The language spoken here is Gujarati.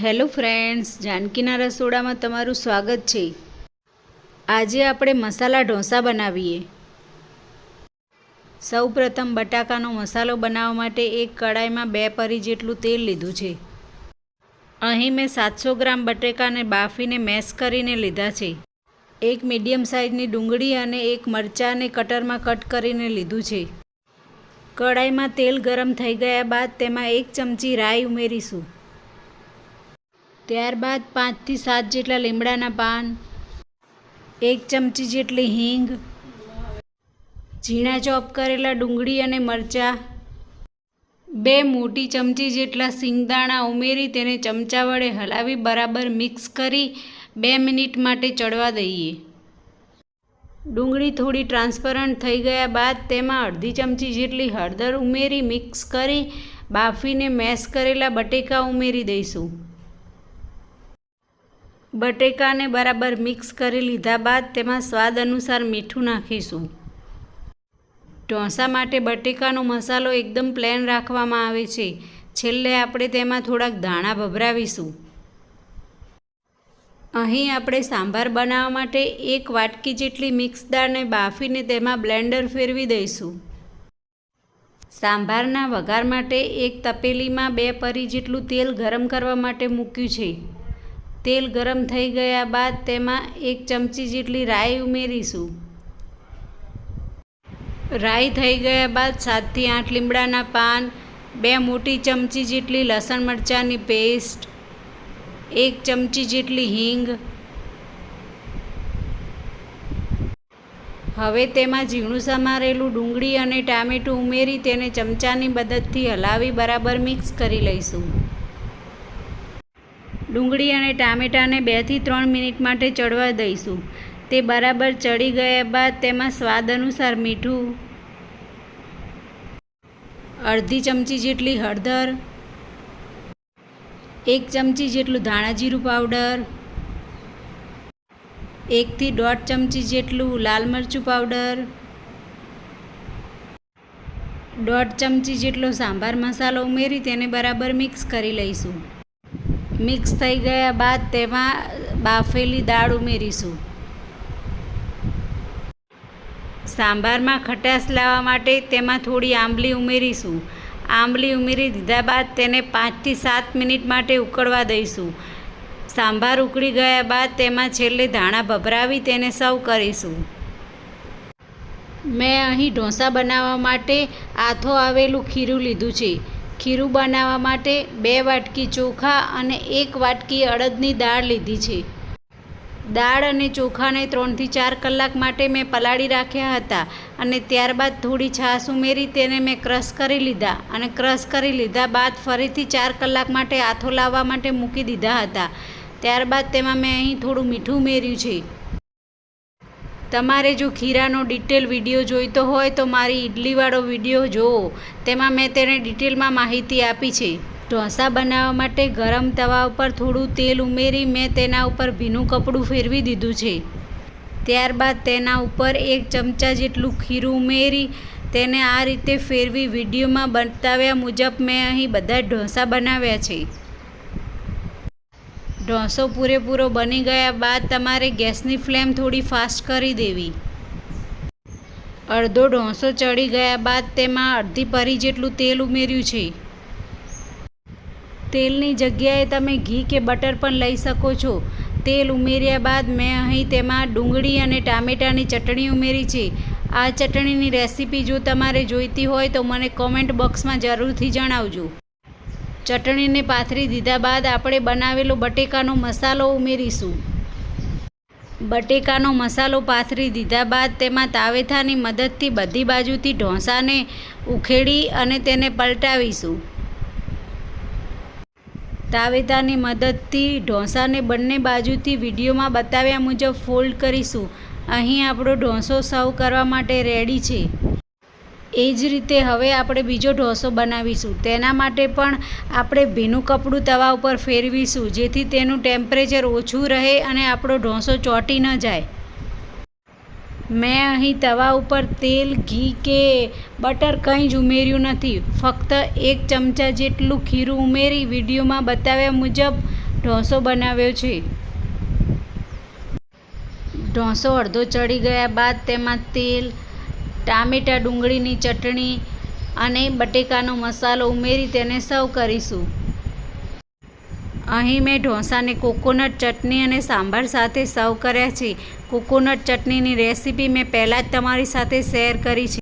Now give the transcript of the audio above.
હેલો ફ્રેન્ડ્સ, જાનકીના રસોડામાં તમારું સ્વાગત છે. આજે આપણે મસાલા ઢોસા બનાવીએ. સૌ પ્રથમ બટાકાનો મસાલો બનાવવા માટે એક કડાઈમાં બે પરી જેટલું તેલ લીધું છે. અહીં મેં સાતસો ગ્રામ બટેકાને બાફીને મેશ કરીને લીધા છે. એક મીડિયમ સાઇઝની ડુંગળી અને એક મરચાંને કટરમાં કટ કરીને લીધું છે. કડાઈમાં તેલ ગરમ થઈ ગયા બાદ તેમાં એક ચમચી રાઈ ઉમેરીશું. ત્યારબાદ પાંચથી સાત જેટલા લીમડાના પાન, એક ચમચી જેટલી હિંગ, ઝીણા ચોપ કરેલા ડુંગળી અને મરચાં, બે મોટી ચમચી જેટલા સિંગદાણા ઉમેરી તેને ચમચા વડે હલાવી બરાબર મિક્સ કરી બે મિનિટ માટે ચડવા દઈએ. ડુંગળી થોડી ટ્રાન્સપરન્ટ થઈ ગયા બાદ તેમાં અડધી ચમચી જેટલી હળદર ઉમેરી મિક્સ કરી બાફીને મેશ કરેલા બટેકા ઉમેરી દઈશું. બટેકાને બરાબર મિક્સ કરી લીધા બાદ તેમાં સ્વાદ અનુસાર મીઠું નાખીશું. ઢોસા માટે બટેકાનો મસાલો એકદમ પ્લેન રાખવામાં આવે છે. છેલ્લે આપણે તેમાં થોડાક ધાણા ભભરાવીશું. અહીં આપણે સાંભાર બનાવવા માટે એક વાટકી જેટલી મિક્સ દાળને બાફીને તેમાં બ્લેન્ડર ફેરવી દઈશું. સાંભારના વઘાર માટે એક તપેલીમાં બે પરી જેટલું તેલ ગરમ કરવા માટે મૂક્યું છે. તેલ ગરમ થઈ ગયા બાદ તેમાં એક ચમચી જેટલી રાઈ ઉમેરીશું. રાઈ થઈ ગયા બાદ સાતથી આઠ લીમડાના પાન, બે મોટી ચમચી જેટલી લસણ મરચાંની પેસ્ટ, એક ચમચી જેટલી હિંગ. હવે તેમાં ઝીણું સમારેલું ડુંગળી અને ટામેટું ઉમેરી તેને ચમચાની મદદથી હલાવી બરાબર મિક્સ કરી લઈશું. ડુંગળી અને ટામેટાને બેથી ત્રણ મિનિટ માટે ચડવા દઈશું. તે બરાબર ચડી ગયા બાદ તેમાં સ્વાદ અનુસાર મીઠું, અડધી ચમચી જેટલી હળદર, એક ચમચી જેટલું ધાણા જીરું પાવડર, એકથી દોઢ ચમચી જેટલું લાલ મરચું પાવડર, દોઢ ચમચી જેટલો સાંભાર મસાલો ઉમેરી તેને બરાબર મિક્સ કરી લઈશું. મિક્સ થઈ ગયા બાદ તેમાં બાફેલી દાળ ઉમેરીશું. સાંભારમાં ખટાશ લાવવા માટે તેમાં થોડી આંબલી ઉમેરીશું. આંબલી ઉમેરી દીધા બાદ તેને પાંચથી સાત મિનિટ માટે ઉકળવા દઈશું. સાંભાર ઉકળી ગયા બાદ તેમાં છેલ્લે ધાણા ભભરાવી તેને સર્વ કરીશું. મેં અહીં ઢોસા બનાવવા માટે આથો આવેલું ખીરું લીધું છે. ખીરું બનાવવા માટે બે વાટકી ચોખા અને એક વાટકી અડદની દાળ લીધી છે. દાળ અને ચોખાને ત્રણથી ચાર કલાક માટે મેં પલાળી રાખ્યા હતા અને ત્યારબાદ થોડી છાશ ઉમેરી તેને મેં ક્રશ કરી લીધા અને ક્રશ કરી લીધા બાદ ફરીથી ચાર કલાક માટે આથો લાવવા માટે મૂકી દીધા હતા. ત્યારબાદ તેમાં મેં અહીં થોડું મીઠું ઉમેર્યું છે. તમારે જો ખીરાનો ડિટેલ વીડિયો જોઈતો હોય તો મારી ઇડલીવાળો વીડિયો જુઓ તેમાં મેં તેને ડિટેલમાં માહિતી આપી છે. ઢોસા બનાવવા માટે ગરમ તવા ઉપર થોડું તેલ ઉમેરી મેં તેના ઉપર ભીનું કપડું ફેરવી દીધું છે. ત્યારબાદ તેના ઉપર એક ચમચા જેટલું ખીરું ઉમેરી તેને આ રીતે ફેરવી વિડીયોમાં બતાવ્યા મુજબ મેં અહીં બધા ઢોસા બનાવ્યા છે. ઢોસો પૂરેપૂરો બની ગયા બાદ તમારે ગેસની ફ્લેમ થોડી ફાસ્ટ કરી દેવી. અડધો ઢોસો ચડી ગયા બાદ તેમાં અડધી પરી જેટલું તેલ ઉમેર્યું છે. તેલની જગ્યાએ તમે ઘી કે બટર પણ લઈ શકો છો. તેલ ઉમેર્યા બાદ મેં અહીં તેમાં ડુંગળી અને ટામેટાની ચટણી ઉમેરી છે. આ ચટણીની રેસીપી જો તમારે જોઈતી હોય તો મને કોમેન્ટ બોક્સમાં જરૂરથી જણાવજો. ચટણીને પાથરી દીધા બાદ આપણે બનાવેલો બટેકાનો મસાલો ઉમેરીશું. બટેકાનો મસાલો પાથરી દીધા બાદ તેમાં તાવેથાની મદદથી બધી બાજુથી ઢોસાને ઉખેડી અને તેને પલટાવીશું. તાવેતાની મદદથી ઢોસાને બંને બાજુથી વિડીયોમાં બતાવ્યા મુજબ ફોલ્ડ કરીશું. અહીં આપણો ઢોસો સર્વ કરવા માટે રેડી છે. એ જ રીતે હવે આપણે બીજો ઢોસો બનાવીશું. તેના માટે પણ આપણે ભીનું કપડું તવા ઉપર ફેરવીશું, જેથી તેનું ટેમ્પરેચર ઓછું રહે અને આપણો ઢોસો ચોંટી ન જાય. મેં અહીં તવા ઉપર તેલ, ઘી કે બટર કંઈ જ ઉમેર્યું નથી. ફક્ત એક ચમચા જેટલું ખીરું ઉમેરી વિડીયોમાં બતાવ્યા મુજબ ઢોસો બનાવ્યો છે. ઢોસો અડધો ચડી ગયા બાદ તેમાં તેલ ટામેટાં ડુંગળીની ચટણી અને બટેકાનો મસાલો ઉમેરી તેને સર્વ કરીશું. અહીં મેં ઢોસાને કોકોનટ ચટણી અને સાંભાર સાથે સર્વ કર્યા છે. કોકોનટ ચટણીની રેસીપી મેં પહેલાં જ તમારી સાથે શેર કરી છે.